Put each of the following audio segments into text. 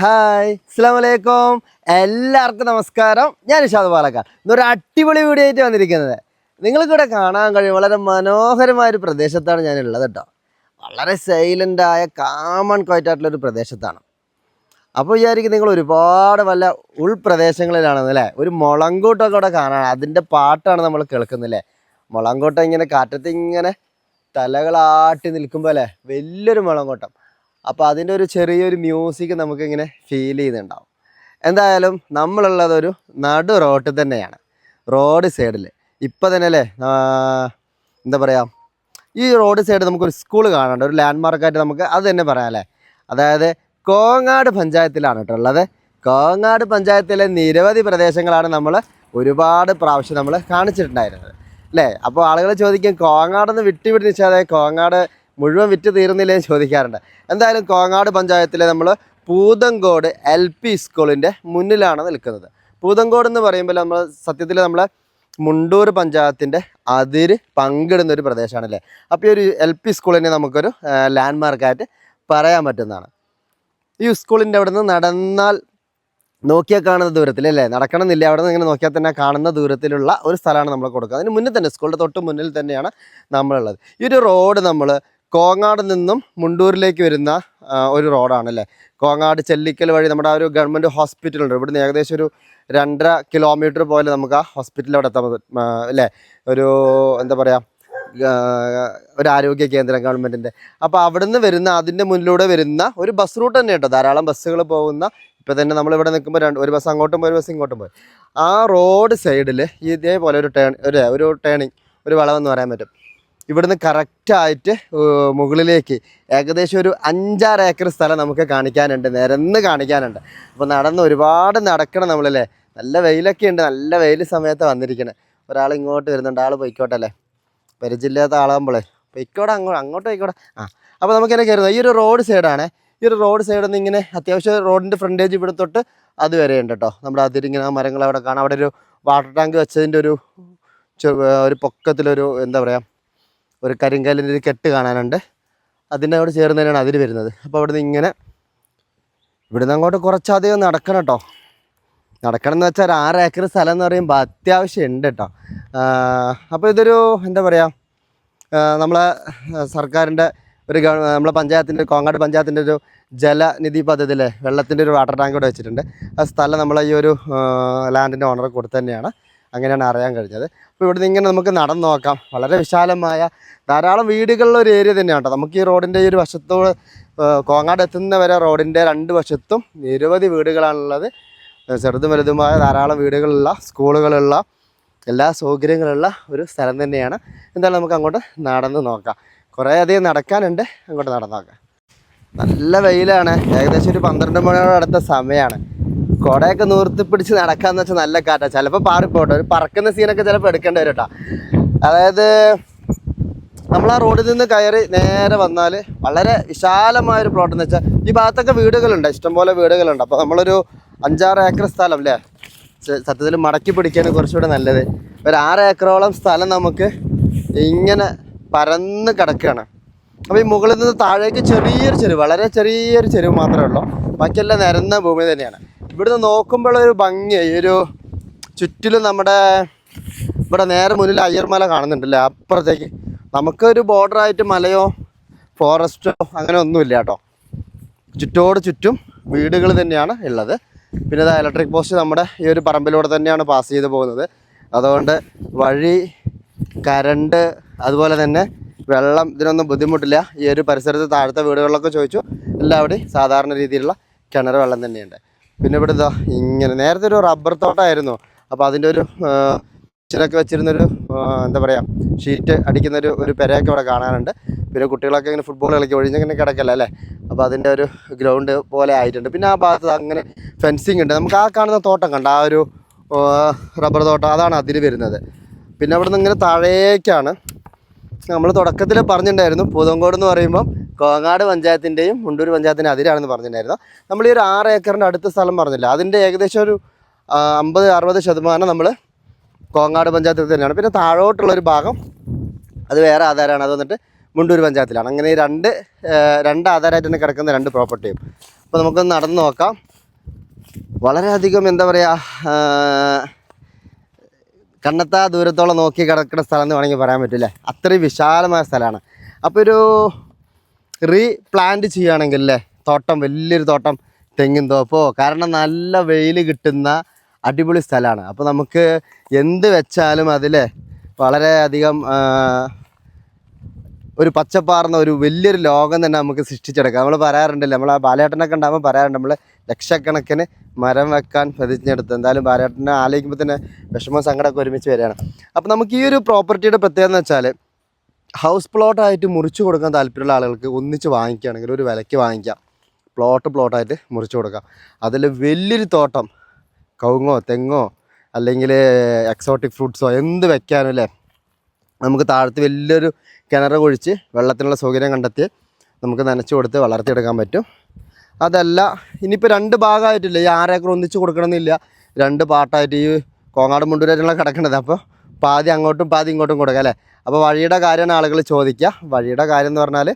Hi അസ്സാമലൈക്കും എല്ലാവർക്കും നമസ്കാരം. ഞാൻ ഇഷാദ് പാലക്കാർ ഇന്നൊരു അടിപൊളി വീഡിയോ ആയിട്ട് വന്നിരിക്കുന്നത്. നിങ്ങൾക്കിവിടെ കാണാൻ കഴിയും. വളരെ മനോഹരമായ ഒരു പ്രദേശത്താണ് ഞാനുള്ളത് കേട്ടോ. വളരെ സൈലന്റായ കാമൺ ക്വയറ്റായിട്ടുള്ള ഒരു പ്രദേശത്താണ്. അപ്പോൾ വിചാരിക്കും നിങ്ങൾ ഒരുപാട് വല്ല ഉൾപ്രദേശങ്ങളിലാണെന്ന് അല്ലേ? ഒരു മുളങ്കൂട്ടൊക്കെ ഇവിടെ കാണാൻ. അതിന്റെ പാട്ടാണ് നമ്മൾ കേൾക്കുന്നത് അല്ലേ? മുളങ്കൂട്ടം ഇങ്ങനെ കാറ്റത്ത് ഇങ്ങനെ തലകളാട്ടി നിൽക്കുമ്പോൾ അല്ലേ? വലിയൊരു മുളങ്കോട്ടം. അപ്പോൾ അതിന്റെ ഒരു ചെറിയൊരു മ്യൂസിക് നമുക്കിങ്ങനെ ഫീൽ ചെയ്യുന്നുണ്ടാവും എന്തായാലും നമ്മളുള്ളത് ഒരു നടു റോട്ടിൽ തന്നെയാണ്. റോഡ് സൈഡിൽ ഇപ്പോൾ തന്നെ അല്ലേ എന്താ പറയുക ഈ റോഡ് സൈഡ് നമുക്കൊരു സ്കൂൾ കാണാണ്ട് ഒരു ലാൻഡ് മാർക്കായിട്ട് നമുക്ക് അത് തന്നെ പറയാം അല്ലേ അതായത് കോങ്ങാട് പഞ്ചായത്തിലാണ് കേട്ടോ ഉള്ളത്. കോങ്ങാട് പഞ്ചായത്തിലെ നിരവധി പ്രദേശങ്ങളാണ് നമ്മൾ ഒരുപാട് പ്രാവശ്യം നമ്മൾ കാണിച്ചിട്ടുണ്ടായിരുന്നത്. അല്ലേ? അപ്പോൾ ആളുകൾ ചോദിക്കും കോങ്ങാടെന്ന് വിട്ട് വിട്ട് നിൽച്ചാതെ കോങ്ങാട് മുഴുവൻ വിറ്റ് തീർന്നില്ലേ ചോദിക്കാറുണ്ട്. എന്തായാലും കോങ്ങാട് പഞ്ചായത്തിലെ നമ്മൾ പൂതങ്കോട് എൽ പി സ്കൂളിന്റെ മുന്നിലാണ് നിൽക്കുന്നത്. പൂതങ്കോട് എന്ന് പറയുമ്പോൾ നമ്മൾ സത്യത്തിൽ നമ്മളെ മുണ്ടൂർ പഞ്ചായത്തിന്റെ അതിര് പങ്കിടുന്ന ഒരു പ്രദേശമാണ് അല്ലേ അപ്പോൾ ഈ ഒരു എൽ പി സ്കൂളിനെ നമുക്കൊരു ലാൻഡ് മാർക്കായിട്ട് പറയാൻ പറ്റുന്നതാണ്. ഈ സ്കൂളിന്റെ അവിടെ നിന്ന് നടന്നാൽ നോക്കിയാൽ കാണുന്ന ദൂരത്തിൽ അല്ലേ? നടക്കണമെന്നില്ല. അവിടെ നിന്ന് ഇങ്ങനെ നോക്കിയാൽ തന്നെ കാണുന്ന ദൂരത്തിലുള്ള ഒരു സ്ഥലമാണ് നമ്മൾ കൊടുക്കുക. അതിന് മുന്നിൽ തന്നെ സ്കൂളിന്റെ തൊട്ട് മുന്നിൽ തന്നെയാണ് നമ്മളുള്ളത്. ഈ ഒരു റോഡ് നമ്മൾ കോങ്ങാട് നിന്നും മുണ്ടൂരിലേക്ക് വരുന്ന ഒരു റോഡാണ് അല്ലേ കോങ്ങാട് ചെല്ലിക്കൽ വഴി നമ്മുടെ ആ ഒരു ഗവൺമെന്റ് ഹോസ്പിറ്റൽ ഉണ്ട്. ഇവിടുന്ന് ഏകദേശം ഒരു രണ്ടര കിലോമീറ്റർ പോലെ നമുക്ക് ആ ഹോസ്പിറ്റലിൽ അവിടെ എത്താൻ. അല്ലേ? ഒരു എന്താ പറയുക ഒരു ആരോഗ്യ കേന്ദ്രം ഗവൺമെന്റിന്റെ അപ്പോൾ അവിടുന്ന് വരുന്ന അതിന്റെ മുന്നിലൂടെ വരുന്ന ഒരു ബസ് റൂട്ട് തന്നെ കേട്ടോ. ധാരാളം ബസ്സുകൾ പോകുന്ന ഇപ്പം തന്നെ നമ്മളിവിടെ നിൽക്കുമ്പോൾ രണ്ട് ഒരു ബസ് അങ്ങോട്ടും പോയി ഒരു ബസ് ഇങ്ങോട്ടും പോയി. ആ റോഡ് സൈഡിൽ ഇതേപോലെ ഒരു ടേൺ ഒരു ഒരു ടേണിങ് ഒരു വളവെന്ന് പറയാൻ പറ്റും. ഇവിടുന്ന് കറക്റ്റായിട്ട് മുകളിലേക്ക് ഏകദേശം ഒരു അഞ്ചാറ് ഏക്കർ സ്ഥലം നമുക്ക് കാണിക്കാനുണ്ട് നിരന്ന് കാണിക്കാനുണ്ട്. അപ്പോൾ നടന്ന് ഒരുപാട് നടക്കണം നമ്മളല്ലേ? നല്ല വെയിലൊക്കെ ഉണ്ട് നല്ല വെയിൽ സമയത്ത് വന്നിരിക്കണേ. ഒരാൾ ഇങ്ങോട്ട് വരുന്നുണ്ട് ആൾ പൊയ്ക്കോട്ടെ അല്ലേ പരിചയമില്ലാത്ത ആളാകുമ്പോളേ. പൊയ്ക്കോടെ അങ്ങോട്ട് അങ്ങോട്ട് പോയിക്കോട്ടെ ആ അപ്പോൾ നമുക്ക് എന്നെ കയറുന്നത് ഈ ഒരു റോഡ് സൈഡാണ്. ഈ ഒരു റോഡ് സൈഡിൽ നിന്ന് ഇങ്ങനെ അത്യാവശ്യം റോഡിന്റെ ഫ്രണ്ടേജ് ഇവിടെ തൊട്ട് അത് വരെ ഉണ്ട് കേട്ടോ നമ്മുടെ അതിരിങ്ങനെ ആ മരങ്ങൾ അവിടെ കാണാം. അവിടെ ഒരു വാട്ടർ ടാങ്ക് വെച്ചതിന്റെ ഒരു ഒരു പൊക്കത്തിലൊരു എന്താ പറയുക ഒരു കരിങ്കല്ലിന്റെ ഒരു കെട്ട് കാണാനുണ്ട്. അതിന്റെ അവിടെ ചേർന്ന് തന്നെയാണ് അതിൽ വരുന്നത്. അപ്പോൾ അവിടെ നിന്ന് ഇങ്ങനെ ഇവിടുന്ന് അങ്ങോട്ട് കുറച്ചധികം നടക്കണം കേട്ടോ നടക്കണം എന്ന് വെച്ചാൽ ആറ് ഏക്കർ സ്ഥലം എന്ന് പറയുമ്പോൾ അത്യാവശ്യം ഉണ്ട് കേട്ടോ അപ്പോൾ ഇതൊരു എന്താ പറയുക നമ്മളെ സർക്കാരിന്റെ ഒരു നമ്മളെ പഞ്ചായത്തിന്റെ കോങ്ങാട് പഞ്ചായത്തിന്റെ ഒരു ജലനിധി പദ്ധതിയിലെ വെള്ളത്തിന്റെ ഒരു വാട്ടർ ടാങ്ക് ഇവിടെ വെച്ചിട്ടുണ്ട്. ആ സ്ഥലം നമ്മളെ ഈ ഒരു ലാൻഡിന്റെ ഓണർ കൊടുത്തു തന്നെയാണ് അങ്ങനെയാണ് അറിയാൻ കഴിഞ്ഞത്. അപ്പോൾ ഇവിടുന്ന് ഇങ്ങനെ നമുക്ക് നടന്നു നോക്കാം. വളരെ വിശാലമായ ധാരാളം വീടുകളുള്ള ഒരു ഏരിയ തന്നെയാണ് കേട്ടോ. നമുക്ക് ഈ റോഡിന്റെ ഈ ഒരു വശത്തോട് കോങ്ങാട് എത്തുന്ന വരെ റോഡിന്റെ രണ്ട് വശത്തും നിരവധി വീടുകളാണുള്ളത്. ചെറുതും വലുതുമായ ധാരാളം വീടുകളുള്ള സ്കൂളുകളുള്ള എല്ലാ സൗകര്യങ്ങളുള്ള ഒരു സ്ഥലം തന്നെയാണ്. എന്തായാലും നമുക്ക് അങ്ങോട്ട് നടന്ന് നോക്കാം. കുറേ അധികം നടക്കാനുണ്ട്. അങ്ങോട്ട് നടന്ന് നോക്കാം. നല്ല വെയിലാണ്. ഏകദേശം ഒരു പന്ത്രണ്ട് മണിയോട് അടുത്ത സമയമാണ്. കുടയൊക്കെ നൂർത്തി പിടിച്ച് നടക്കാന്ന് വെച്ചാൽ നല്ല കാറ്റാ. ചിലപ്പോൾ പാറിപ്പോട്ടെ. ഒരു പറക്കുന്ന സീനൊക്കെ ചിലപ്പോൾ എടുക്കേണ്ടി വരും കേട്ടോ അതായത് നമ്മൾ ആ റോഡിൽ നിന്ന് കയറി നേരെ വന്നാൽ വളരെ വിശാലമായ ഒരു പ്ലോട്ട് എന്ന് വെച്ചാൽ ഈ ഭാഗത്തൊക്കെ വീടുകളുണ്ട്. ഇഷ്ടംപോലെ വീടുകളുണ്ട്. അപ്പോൾ നമ്മളൊരു അഞ്ചാറ് ഏക്കർ സ്ഥലം അല്ലേ സത്യത്തിൽ മടക്കി പിടിക്കാനും കുറച്ചുകൂടെ നല്ലത്. ഒരു ആറ് ഏക്കറോളം സ്ഥലം നമുക്ക് ഇങ്ങനെ പരന്ന് കിടക്കുകയാണ് അപ്പോൾ ഈ മുകളിൽ നിന്ന് താഴേക്ക് ചെറിയൊരു ചെരുവ് വളരെ ചെറിയൊരു ചെരുവ് മാത്രമേ ഉള്ളൂ. ബാക്കിയെല്ലാം നിരന്ന ഭൂമി തന്നെയാണ്. ഇവിടുന്ന് നോക്കുമ്പോൾ ഒരു ഭംഗി ഒരു ചുറ്റിലും നമ്മുടെ ഇവിടെ നേരെ മുന്നിൽ അയ്യർമല കാണുന്നുണ്ടല്ലേ? അപ്പുറത്തേക്ക്. നമുക്കൊരു ബോർഡറായിട്ട് മലയോ ഫോറസ്റ്റോ അങ്ങനെ ഒന്നുമില്ല കേട്ടോ. ചുറ്റോട് ചുറ്റും വീടുകൾ തന്നെയാണ് ഉള്ളത്. പിന്നെ അത് ഇലക്ട്രിക് പോസ്റ്റ് നമ്മുടെ ഈ ഒരു പറമ്പിലൂടെ തന്നെയാണ് പാസ് ചെയ്ത് പോകുന്നത്. അതുകൊണ്ട് വഴി കരണ്ട് അതുപോലെ തന്നെ വെള്ളം ഇതിനൊന്നും ബുദ്ധിമുട്ടില്ല. ഈ ഒരു പരിസരത്ത് താഴത്തെ വീടുകളിലൊക്കെ ചോദിച്ചു എല്ലാവിടെയും സാധാരണ രീതിയിലുള്ള കിണർ വെള്ളം തന്നെയുണ്ട്. പിന്നെ ഇവിടെ ഇതാ ഇങ്ങനെ നേരത്തെ ഒരു റബ്ബർ തോട്ടമായിരുന്നു അപ്പോൾ അതിന്റെ ഒരു ചിലൊക്കെ വെച്ചിരുന്നൊരു എന്താ പറയുക ഷീറ്റ് അടിക്കുന്ന ഒരു പെരയൊക്കെ ഇവിടെ കാണാനുണ്ട്. പിന്നെ കുട്ടികളൊക്കെ ഇങ്ങനെ ഫുട്ബോൾ കളിക്കുക ഒഴിഞ്ഞിങ്ങനെ കിടക്കല്ല അല്ലേ? അപ്പോൾ അതിന്റെ ഒരു ഗ്രൗണ്ട് പോലെ ആയിട്ടുണ്ട്. പിന്നെ ആ ഭാഗത്ത് അങ്ങനെ ഫെൻസിങ് ഉണ്ട്. നമുക്ക് ആ കാണുന്ന തോട്ടം കണ്ട? ആ ഒരു റബ്ബർ തോട്ടം. അതാണ് അതിൽ വരുന്നത്. പിന്നെ അവിടെ നിന്ന് ഇങ്ങനെ താഴേക്കാണ്. നമ്മൾ തുടക്കത്തിൽ പറഞ്ഞിട്ടുണ്ടായിരുന്നു. പൂതങ്കോട് എന്ന് പറയുമ്പം കോങ്ങാട് പഞ്ചായത്തിന്റെയും മുണ്ടൂർ പഞ്ചായത്തിന്റെ അതിരാണെന്ന് പറഞ്ഞിട്ടുണ്ടായിരുന്നു. നമ്മൾ ഈ ഒരു ആറ് ഏക്കറിന്റെ അടുത്ത സ്ഥലം പറഞ്ഞില്ല അതിന്റെ ഏകദേശം ഒരു അമ്പത് അറുപത് ശതമാനം നമ്മൾ കോങ്ങാട് പഞ്ചായത്തിൽ തന്നെയാണ്. പിന്നെ താഴോട്ടുള്ളൊരു ഭാഗം അത് വേറെ ആധാരമാണ് അത് വന്നിട്ട് മുണ്ടൂർ പഞ്ചായത്തിലാണ്. അങ്ങനെ രണ്ട് രണ്ട് ആധാരമായിട്ട് തന്നെ കിടക്കുന്ന രണ്ട് പ്രോപ്പർട്ടിയും. അപ്പോൾ നമുക്കൊന്ന് നടന്ന് നോക്കാം. വളരെയധികം എന്താ പറയുക കണ്ണെത്താ ദൂരത്തോളം നോക്കി കിടക്കുന്ന സ്ഥലം എന്ന് വേണമെങ്കിൽ പറയാൻ പറ്റില്ലേ. അത്രയും വിശാലമായ സ്ഥലമാണ്. അപ്പോൾ ഒരു റീ പ്ലാന്റ് ചെയ്യുകയാണെങ്കിൽ അല്ലേ തോട്ടം വലിയൊരു തോട്ടം തെങ്ങിൻ തോപ്പോ കാരണം നല്ല വെയിൽ കിട്ടുന്ന അടിപൊളി സ്ഥലമാണ്. അപ്പോൾ നമുക്ക് എന്ത് വെച്ചാലും അതിൽ വളരെയധികം ഒരു പച്ചപ്പാർന്ന ഒരു വലിയൊരു ലോകം തന്നെ നമുക്ക് സൃഷ്ടിച്ചെടുക്കാം. നമ്മൾ പറയാറുണ്ടല്ലോ നമ്മൾ ആ ബാലേട്ടനൊക്കെ ഉണ്ടാകുമ്പോൾ പറയാറുണ്ട് നമ്മൾ ലക്ഷക്കണക്കിന് മരം വെക്കാൻ പ്രതിജ്ഞെടുത്ത് എന്തായാലും ബാലേട്ടനെ ആലോചിക്കുമ്പോൾ തന്നെ വിഷമവും സങ്കടമൊക്കെ ഒരുമിച്ച് വരികയാണ്. അപ്പോൾ നമുക്ക് ഈ ഒരു പ്രോപ്പർട്ടിയുടെ പ്രത്യേകത എന്ന് വെച്ചാൽ ഹൗസ് പ്ലോട്ടായിട്ട് മുറിച്ച് കൊടുക്കാൻ താല്പര്യമുള്ള ആളുകൾക്ക് ഒന്നിച്ച് വാങ്ങിക്കുകയാണെങ്കിൽ ഒരു വിലയ്ക്ക് വാങ്ങിക്കാം. പ്ലോട്ട് പ്ലോട്ടായിട്ട് മുറിച്ച് കൊടുക്കാം. അതിൽ വലിയൊരു തോട്ടം കവുങ്ങോ തെങ്ങോ അല്ലെങ്കിൽ എക്സോട്ടിക് ഫ്രൂട്ട്സോ എന്ത് വെക്കാനും അല്ലേ? നമുക്ക് താഴത്ത് വലിയൊരു കിണർ കുഴിച്ച് വെള്ളത്തിനുള്ള സൗകര്യം കണ്ടെത്തി നമുക്ക് നനച്ച് കൊടുത്ത് വളർത്തിയെടുക്കാൻ പറ്റും. അതല്ല ഇനിയിപ്പോൾ രണ്ട് ഭാഗമായിട്ടില്ല? ഈ ആറേക്കർ ഒന്നിച്ച് കൊടുക്കണമെന്നില്ല. രണ്ട് പാട്ടായിട്ട് ഈ കോങ്ങാട് മുണ്ടൂരായിട്ടുള്ള കിടക്കണത്. അപ്പോൾ പാതി അങ്ങോട്ടും പാതി ഇങ്ങോട്ടും കൊടുക്കുക അല്ലേ? അപ്പോൾ വഴിയുടെ കാര്യമാണ് ആളുകൾ ചോദിക്കുക. വഴിയുടെ കാര്യം എന്ന് പറഞ്ഞാൽ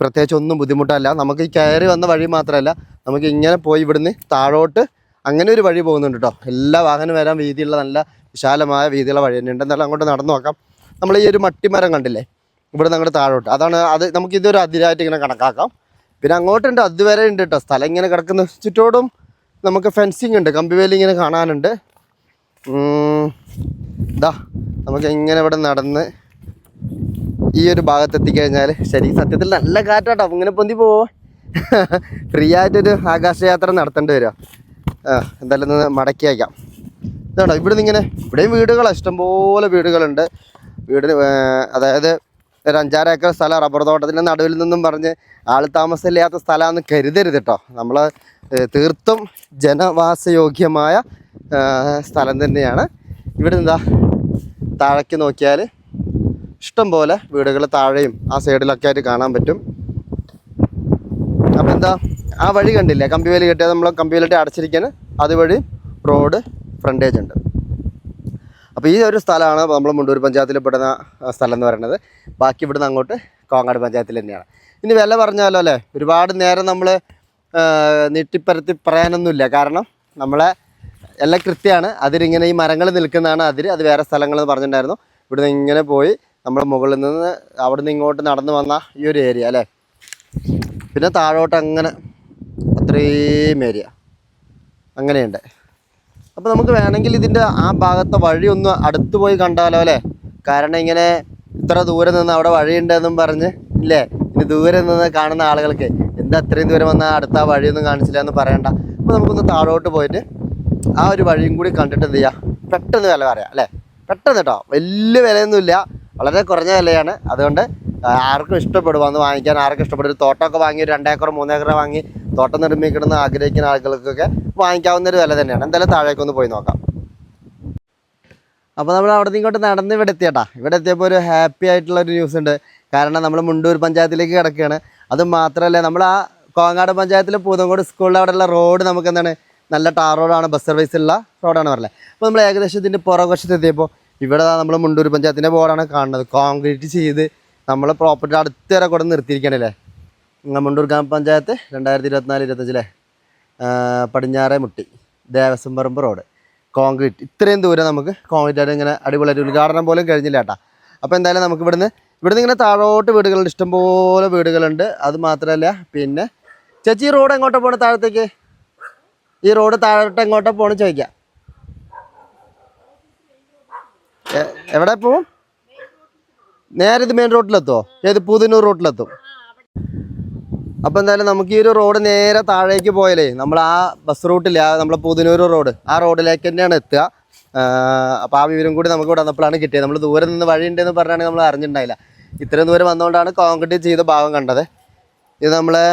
പ്രത്യേകിച്ച് ഒന്നും ബുദ്ധിമുട്ടല്ല. നമുക്ക് ഈ കയറി വന്ന വഴി മാത്രമല്ല നമുക്ക് ഇങ്ങനെ പോയി ഇവിടുന്ന് താഴോട്ട് അങ്ങനെ ഒരു വഴി പോകുന്നുണ്ട് കേട്ടോ എല്ലാ വാഹനം വരാൻ വീതിയുള്ള നല്ല വിശാലമായ വീതിയുള്ള വഴി തന്നെ ഉണ്ട്. എന്നാലും അങ്ങോട്ട് നടന്നു നോക്കാം. നമ്മൾ ഈ ഒരു മട്ടിമരം കണ്ടില്ലേ? ഇവിടെ നിന്ന് അങ്ങോട്ട് താഴോട്ട്. അതാണ് അത് നമുക്ക് ഇതൊരു അതിരായിട്ട് ഇങ്ങനെ കണക്കാക്കാം. പിന്നെ അങ്ങോട്ടുണ്ട് അതുവരെ ഉണ്ട് കേട്ടോ സ്ഥലം ഇങ്ങനെ കിടക്കുന്ന. ചുറ്റോടും നമുക്ക് ഫെൻസിങ് ഉണ്ട്. കമ്പിവേലി ഇങ്ങനെ കാണാനുണ്ട്. ഇതാ നമുക്ക് ഇങ്ങനെ ഇവിടെ നടന്ന് ഈ ഒരു ഭാഗത്ത് എത്തിക്കഴിഞ്ഞാൽ ശരി സത്യത്തിൽ നല്ല കാറ്റാട്ടോ. ഇങ്ങനെ പൊന്തി പോവോ? ഫ്രീ ആയിട്ടൊരു ആകാശയാത്ര നടത്തേണ്ടി വരിക ആ എന്തായാലും ഒന്ന് മടക്കി അയക്കാം ഇതാണോ ഇവിടുന്ന് ഇങ്ങനെ ഇവിടെയും വീടുകളാണ് ഇഷ്ടംപോലെ വീടുകളുണ്ട്. വീടിന് അതായത് ഒരു അഞ്ചാറ് ഏക്കർ സ്ഥലം റബ്ബർ തോട്ടത്തിന്റെ നടുവിൽ നിന്നും പറഞ്ഞ് ആൾ താമസമില്ലാത്ത സ്ഥലമാണെന്ന് കരുതരുത് കേട്ടോ നമ്മൾ തീർത്തും ജനവാസയോഗ്യമായ സ്ഥലം തന്നെയാണ്. ഇവിടെ എന്താ താഴേക്ക് നോക്കിയാൽ ഇഷ്ടംപോലെ വീടുകൾ താഴെയും ആ സൈഡിലൊക്കെ ആയിട്ട് കാണാൻ പറ്റും. അപ്പോൾ എന്താ ആ വഴി കണ്ടില്ലേ? കമ്പിവേലി കെട്ടിയാൽ നമ്മൾ കമ്പിവേലിട്ട് അടച്ചിരിക്കാൻ അതുവഴി റോഡ് ഫ്രണ്ടേജ് ഉണ്ട്. അപ്പോൾ ഈ ഒരു സ്ഥലമാണ് നമ്മൾ മുണ്ടൂർ പഞ്ചായത്തിൽ പെടുന്ന സ്ഥലം എന്ന് പറയുന്നത്. ബാക്കി ഇവിടുന്ന് അങ്ങോട്ട് കോങ്ങാട് പഞ്ചായത്തിൽ തന്നെയാണ്. ഇനി വില പറഞ്ഞാലോ അല്ലേ? ഒരുപാട് നേരം നമ്മൾ നീട്ടിപ്പരത്തി പറയാനൊന്നുമില്ല. കാരണം നമ്മളെ എല്ലാം കൃത്യമാണ്. അതിലിങ്ങനെ ഈ മരങ്ങൾ നിൽക്കുന്നതാണ് അതിൽ അത് വേറെ സ്ഥലങ്ങളെന്ന് പറഞ്ഞിട്ടുണ്ടായിരുന്നു. ഇവിടുന്ന് ഇങ്ങനെ പോയി നമ്മുടെ മുകളിൽ നിന്ന് അവിടുന്ന് ഇങ്ങോട്ട് നടന്നു വന്ന ഈ ഒരു ഏരിയ അല്ലേ? പിന്നെ താഴോട്ട് അങ്ങനെ അത്രയും ഏരിയ. അങ്ങനെയുണ്ട്. അപ്പോൾ നമുക്ക് വേണമെങ്കിൽ ഇതിന്റെ ആ ഭാഗത്തെ വഴി ഒന്ന് അടുത്ത് പോയി കണ്ടാലോ അല്ലേ? കാരണം ഇങ്ങനെ ഇത്ര ദൂരെ നിന്ന് അവിടെ വഴിയുണ്ടെന്നും പറഞ്ഞ് ഇല്ലേ? ഇനി ദൂരെ നിന്ന് കാണുന്ന ആളുകൾക്ക് എന്താ അത്രയും ദൂരം വന്നാൽ അടുത്ത ആ വഴിയൊന്നും കാണിച്ചില്ല എന്ന് പറയണ്ട. അപ്പോൾ നമുക്കൊന്ന് താഴോട്ട് പോയിട്ട് ആ ഒരു വഴിയും കൂടി കണ്ടിട്ട് എന്ത് ചെയ്യാം? പെട്ടെന്ന് വില പറയാം അല്ലേ? പെട്ടെന്ന് കേട്ടോ. വലിയ വിലയൊന്നുമില്ല. വളരെ കുറഞ്ഞ വിലയാണ്. അതുകൊണ്ട് ആർക്കും ഇഷ്ടപ്പെടും വന്ന് വാങ്ങിക്കാൻ ആർക്കും ഇഷ്ടപ്പെടും. ഒരു തോട്ടമൊക്കെ വാങ്ങി ഒരു രണ്ടേക്കർ മൂന്നേക്കർ വാങ്ങി തോട്ടം നിർമ്മിക്കണമെന്ന് ആഗ്രഹിക്കുന്ന ആളുകൾക്കൊക്കെ വാങ്ങിക്കാവുന്ന ഒരു വില തന്നെയാണ്. എന്തായാലും താഴേക്കൊന്ന് പോയി നോക്കാം. അപ്പോൾ നമ്മൾ അവിടെ നിന്ന് ഇങ്ങോട്ട് നടന്ന് ഇവിടെ എത്തിയട്ടാ. ഇവിടെ എത്തിയപ്പോൾ ഒരു ഹാപ്പി ആയിട്ടുള്ള ഒരു ന്യൂസ് ഉണ്ട്. കാരണം നമ്മൾ മുണ്ടൂർ പഞ്ചായത്തിലേക്ക് കിടക്കുകയാണ്. അത് മാത്രമല്ല നമ്മൾ ആ കോങ്ങാട് പഞ്ചായത്തിലെ പൂതങ്കോട് സ്കൂളിൽ അവിടെയുള്ള റോഡ് നമുക്ക് എന്താണ്? നല്ല ടാർ റോഡാണ് ബസ് സർവീസ് ഉള്ള റോഡാണ് പറഞ്ഞത്. അപ്പോൾ നമ്മൾ ഏകദേശം ഇതിന്റെ പുറകുവശത്ത് എത്തിയപ്പോൾ ഇവിടെ നമ്മൾ മുണ്ടൂർ പഞ്ചായത്തിന്റെ ബോർഡാണ് കാണുന്നത്. കോൺക്രീറ്റ് ചെയ്ത് നമ്മൾ പ്രോപ്പർട്ടി അടുത്ത വരെ കൂടെ നിർത്തിയിരിക്കണല്ലേ? മുണ്ടൂർ ഗ്രാമപഞ്ചായത്ത് രണ്ടായിരത്തി ഇരുപത്തിനാല് ഇരുപത്തഞ്ചിലെ പടിഞ്ഞാറെ മുട്ടി ദേവസ്വം പറമ്പ് റോഡ്. കോൺക്രീറ്റ് ഇത്രയും ദൂരം നമുക്ക് കോൺക്രീറ്റ് ആയിട്ട് ഇങ്ങനെ അടിപൊളിയായിട്ട് ഉദ്ഘാടനം പോലും കഴിഞ്ഞില്ല കേട്ടാ. അപ്പോൾ എന്തായാലും നമുക്ക് ഇവിടുന്ന് ഇവിടുന്ന് ഇങ്ങനെ താഴോട്ട് വീടുകളുണ്ട്. ഇഷ്ടംപോലെ വീടുകളുണ്ട്. അത് മാത്രമല്ല പിന്നെ ചേച്ചി ഈ റോഡ് എങ്ങോട്ടാണ് പോകണം താഴത്തേക്ക്? ഈ റോഡ് താഴോട്ട് എങ്ങോട്ടാണ് പോകണം ചോദിക്കാം. എവിടെ പോവും നേരെ ഇത് മെയിൻ റോഡിലെത്തോ ഏത് പുതിനൂർ റോഡിലെത്തും അപ്പോൾ എന്തായാലും നമുക്ക് ഈ ഒരു റോഡ് നേരെ താഴേക്ക് പോയാലേ നമ്മൾ ആ ബസ് റൂട്ടില്ല നമ്മളെ പുതിനൂർ റോഡ് ആ റോഡിലേക്ക് തന്നെയാണ് എത്തുക. അപ്പോൾ ആ വിവരം കൂടി നമുക്ക് ഇവിടെ വന്നപ്പോഴാണ് കിട്ടിയത്. നമ്മൾ ദൂരെ നിന്ന് വഴി ഉണ്ടെന്ന് പറഞ്ഞാണെങ്കിൽ നമ്മൾ അറിഞ്ഞിട്ടുണ്ടായില്ല. ഇത്രയും ദൂരം വന്നുകൊണ്ടാണ് കോൺക്രീറ്റ് ചെയ്ത ഭാഗം കണ്ടത്. ഇത് നമ്മളെ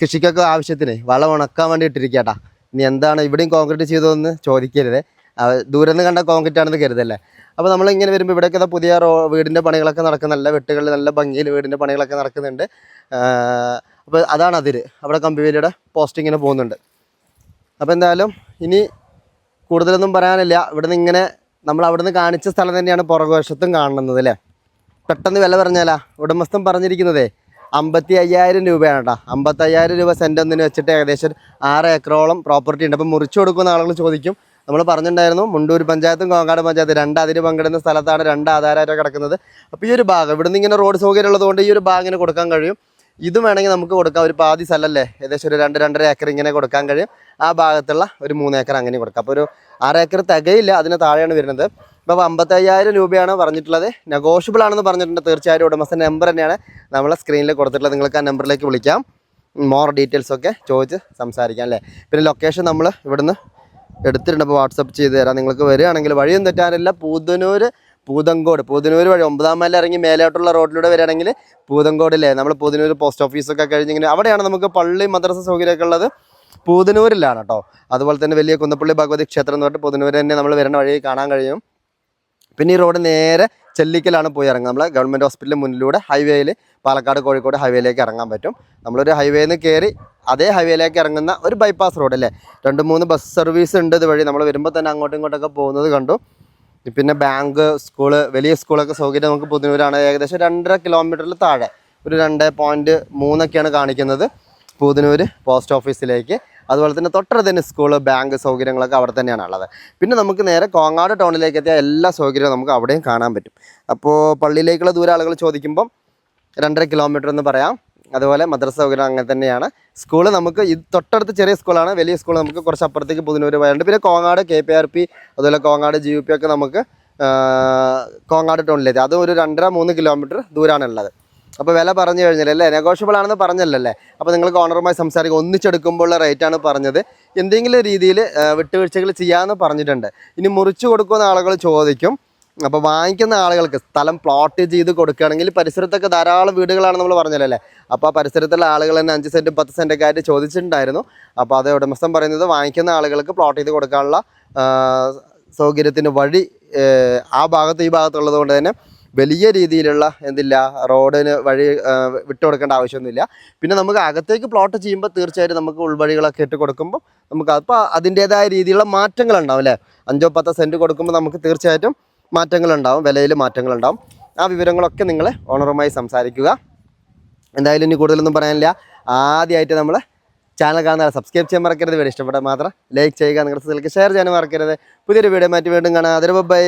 കൃഷിക്കൊക്കെ ആവശ്യത്തിന് വളം ഉണക്കാൻ വേണ്ടി ഇട്ടിരിക്കട്ടാ ഇനി എന്താണ് ഇവിടെയും കോൺക്രീറ്റ് ചെയ്തതെന്ന് ചോദിക്കരുത്. ദൂരെ നിന്ന് കണ്ട കോൺക്രീറ്റ് ആണെന്ന് കരുതല്ലേ? അപ്പോൾ നമ്മൾ ഇങ്ങനെ വരുമ്പോൾ ഇവിടെയൊക്കെ പുതിയ റോ വീടിന്റെ പണികളൊക്കെ നടക്കുന്ന നല്ല വെട്ടുകളിൽ നല്ല ഭംഗിയിൽ വീടിന്റെ പണികളൊക്കെ നടക്കുന്നുണ്ട്. അപ്പോൾ അതാണ് അതിര്. അവിടെ കമ്പിവേലിയുടെ പോസ്റ്റ് പോകുന്നുണ്ട്. അപ്പോൾ എന്തായാലും ഇനി കൂടുതലൊന്നും പറയാനില്ല. ഇവിടുന്ന് ഇങ്ങനെ നമ്മൾ അവിടുന്ന് കാണിച്ച സ്ഥലം തന്നെയാണ് പുറകുവശത്തും കാണുന്നത് അല്ലേ? പെട്ടെന്ന് വില പറഞ്ഞാലാ. ഉടമസ്ഥൻ പറഞ്ഞിരിക്കുന്നതേ അമ്പത്തി അയ്യായിരം രൂപയാണ് കേട്ടോ അമ്പത്തി അയ്യായിരം രൂപ സെന്റ് ഒന്നിന് വെച്ചിട്ട് ഏകദേശം ആറ് ഏക്കറോളം പ്രോപ്പർട്ടി ഉണ്ട്. അപ്പോൾ മുറിച്ചു കൊടുക്കുന്ന ആളുകൾ ചോദിക്കും നമ്മൾ പറഞ്ഞിട്ടുണ്ടായിരുന്നു മുണ്ടൂർ പഞ്ചായത്തും കോങ്ങാട് പഞ്ചായത്തും രണ്ട് അതിര് പങ്കിടുന്ന സ്ഥലത്താണ് രണ്ട് ആധാരമായിട്ട് കിടക്കുന്നത്. അപ്പോൾ ഈ ഒരു ഭാഗം ഇവിടുന്ന് ഇങ്ങനെ റോഡ് സൗകര്യം ഉള്ളതുകൊണ്ട് ഈ ഒരു ഭാഗം കൊടുക്കാൻ കഴിയും. ഇതും വേണമെങ്കിൽ നമുക്ക് കൊടുക്കാം ഒരു പാതി സ്ഥലമല്ലേ ഏകദേശം ഒരു രണ്ട് രണ്ടര ഏക്കർ ഇങ്ങനെ കൊടുക്കാൻ കഴിയും. ആ ഭാഗത്തുള്ള ഒരു മൂന്ന് ഏക്കർ അങ്ങനെ കൊടുക്കാം. അപ്പോൾ ഒരു ആറ് ഏക്കർ തികയില്ല അതിന് താഴെയാണ് വരുന്നത്. അപ്പോൾ അമ്പത്തയ്യായിരം രൂപയാണ് പറഞ്ഞിട്ടുള്ളത്. നെഗോഷ്യബിൾ ആണെന്ന് പറഞ്ഞിട്ടുണ്ട് തീർച്ചയായും ഉടമസ്ഥ നമ്പർ തന്നെയാണ്. നമ്മളെ സ്ക്രീനിൽ കൊടുത്തിട്ടുള്ളത് നിങ്ങൾക്ക് ആ നമ്പറിലേക്ക് വിളിക്കാം. മോർ ഡീറ്റെയിൽസൊക്കെ ചോദിച്ച് സംസാരിക്കാം അല്ലേ? പിന്നെ ലൊക്കേഷൻ നമ്മൾ ഇവിടുന്ന് എടുത്തിട്ടുണ്ട്. അപ്പോൾ വാട്സപ്പ് ചെയ്ത് തരാം. നിങ്ങൾക്ക് വരികയാണെങ്കിൽ വഴിയും തെറ്റാനില്ല. പൂതനൂർ പൂതങ്കോട്. പൂതനൂർ വഴി ഒമ്പതാം മല ഇറങ്ങി മേലോട്ടുള്ള റോഡിലൂടെ വരികയാണെങ്കിൽ പൂതങ്കോടില്ലേ? നമ്മൾ പൂതനൂർ പോസ്റ്റ് ഓഫീസൊക്കെ കഴിഞ്ഞിങ്ങനെ അവിടെയാണ് നമുക്ക് പള്ളി മദ്രസ സൗകര്യമൊക്കെ ഉള്ളത്. പൂതനൂരിലാണ് കേട്ടോ. അതുപോലെ തന്നെ വലിയ കുന്നപ്പള്ളി ഭഗവതി ക്ഷേത്രം എന്ന് പറഞ്ഞിട്ട് പൂതനൂർ തന്നെ നമ്മൾ വരുന്ന വഴി കാണാൻ കഴിയും. പിന്നെ ഈ റോഡ് നേരെ ചെല്ലിക്കലാണ് പോയി ഇറങ്ങുക. നമ്മൾ ഗവൺമെന്റ് ഹോസ്പിറ്റലിന് മുന്നിലൂടെ ഹൈവേയിൽ പാലക്കാട് കോഴിക്കോട് ഹൈവേയിലേക്ക് ഇറങ്ങാൻ പറ്റും. നമ്മളൊരു ഹൈവേയിൽ നിന്ന് കയറി അതേ ഹൈവേയിലേക്ക് ഇറങ്ങുന്ന ഒരു ബൈപ്പാസ് റോഡ് അല്ലേ? രണ്ട് മൂന്ന് ബസ് സർവീസ് ഉണ്ട് ഇതുവഴി. നമ്മൾ വരുമ്പോൾ തന്നെ അങ്ങോട്ടും ഇങ്ങോട്ടൊക്കെ പോകുന്നത് കണ്ടു. പിന്നെ ബാങ്ക് സ്കൂൾ വലിയ സ്കൂളൊക്കെ സൗകര്യം നമുക്ക് പുതിനൂരാണ്. ഏകദേശം രണ്ടര കിലോമീറ്ററിൽ താഴെ. ഒരു രണ്ട് പോയിന്റ് മൂന്നൊക്കെയാണ് കാണിക്കുന്നത് പുതിനൂര് പോസ്റ്റ് ഓഫീസിലേക്ക് അതുപോലെ തന്നെ തൊട്ടടുത്ത് തന്നെ സ്കൂൾ ബാങ്ക് സൗകര്യങ്ങളൊക്കെ അവിടെ തന്നെയാണ് ഉള്ളത്. പിന്നെ നമുക്ക് നേരെ കോങ്ങാട് ടൗണിലേക്ക് എത്തിയ എല്ലാ സൗകര്യവും നമുക്ക് അവിടെയും കാണാൻ പറ്റും. അപ്പോൾ പള്ളിയിലേക്കുള്ള ദൂരം ആളുകൾ ചോദിക്കുമ്പം രണ്ടര കിലോമീറ്റർ എന്ന് പറയാം. അതുപോലെ മദ്രസ സൗകര്യം അങ്ങനെ തന്നെയാണ്. സ്കൂൾ നമുക്ക് ഇത് തൊട്ടടുത്ത് ചെറിയ സ്കൂളാണ്. വലിയ സ്കൂൾ നമുക്ക് കുറച്ച് അപ്പുറത്തേക്ക് പുതിനൂർ പോയുണ്ട് പിന്നെ Kongad K P R P അതുപോലെ കോങ്ങാട് ജി യു പി ഒക്കെ നമുക്ക് കോങ്ങാട് ടൗണിലെത്തി അത് ഒരു രണ്ടര മൂന്ന് കിലോമീറ്റർ ദൂരാണുള്ളത്. ഉള്ളത് അപ്പോൾ വില പറഞ്ഞു കഴിഞ്ഞാൽ അല്ലേ? നെഗോഷ്യബിൾ ആണെന്ന് പറഞ്ഞല്ലേ അപ്പോൾ നിങ്ങൾ ഓണറുമായി സംസാരിക്കുക ഒന്നിച്ചെടുക്കുമ്പോഴുള്ള റേറ്റാണ് പറഞ്ഞത്. എന്തെങ്കിലും രീതിയിൽ വിട്ടുവീഴ്ചകൾ ചെയ്യാമെന്ന് പറഞ്ഞിട്ടുണ്ട്. ഇനി മുറിച്ചു കൊടുക്കുന്ന ആളുകൾ ചോദിക്കും. അപ്പോൾ വാങ്ങിക്കുന്ന ആളുകൾക്ക് സ്ഥലം പ്ലോട്ട് ചെയ്ത് കൊടുക്കുകയാണെങ്കിൽ പരിസരത്തൊക്കെ ധാരാളം വീടുകളാണ് നമ്മൾ പറഞ്ഞല്ലേ അപ്പോൾ ആ പരിസരത്തുള്ള ആളുകൾ തന്നെ അഞ്ച് സെന്റും പത്ത് സെന്റൊക്കെ ആയിട്ട് ചോദിച്ചിട്ടുണ്ടായിരുന്നു. അപ്പോൾ അത് ഉടമസ്ഥൻ പറയുന്നത് വാങ്ങിക്കുന്ന ആളുകൾക്ക് പ്ലോട്ട് ചെയ്ത് കൊടുക്കാനുള്ള സൗകര്യത്തിന് വഴി ആ ഭാഗത്ത് ഈ ഭാഗത്തുള്ളത് കൊണ്ട് തന്നെ വലിയ രീതിയിലുള്ള എന്തില്ല റോഡിന് വഴി വിട്ടു കൊടുക്കേണ്ട ആവശ്യമൊന്നുമില്ല. പിന്നെ നമുക്ക് അകത്തേക്ക് പ്ലോട്ട് ചെയ്യുമ്പോൾ തീർച്ചയായിട്ടും നമുക്ക് ഉൾവഴികളൊക്കെ ഇട്ട് കൊടുക്കുമ്പോൾ നമുക്ക് അപ്പോൾ അതിന്റേതായ രീതിയിലുള്ള മാറ്റങ്ങൾ ഉണ്ടാവും അല്ലേ? അഞ്ചോ പത്തോ സെന്റ് കൊടുക്കുമ്പോൾ നമുക്ക് തീർച്ചയായിട്ടും മാറ്റങ്ങളുണ്ടാവും വിലയിൽ മാറ്റങ്ങളുണ്ടാവും. ആ വിവരങ്ങളൊക്കെ നിങ്ങൾ ഓണറുമായി സംസാരിക്കുക. എന്തായാലും ഇനി കൂടുതലൊന്നും പറയാനില്ല. ആദ്യമായിട്ട് നമ്മൾ ചാനൽ കാണുന്ന സബ്സ്ക്രൈബ് ചെയ്യാൻ മറക്കരുത്. വീഡിയോ ഇഷ്ടപ്പെട്ടാൽ മാത്രം ലൈക്ക് ചെയ്യുക. നിങ്ങളുടെ സ്ഥലത്തേക്ക് ഷെയർ ചെയ്യാൻ മറക്കരുത്. പുതിയൊരു വീഡിയോ മാറ്റി വീണ്ടും കാണാം. അതിന് ബൈ.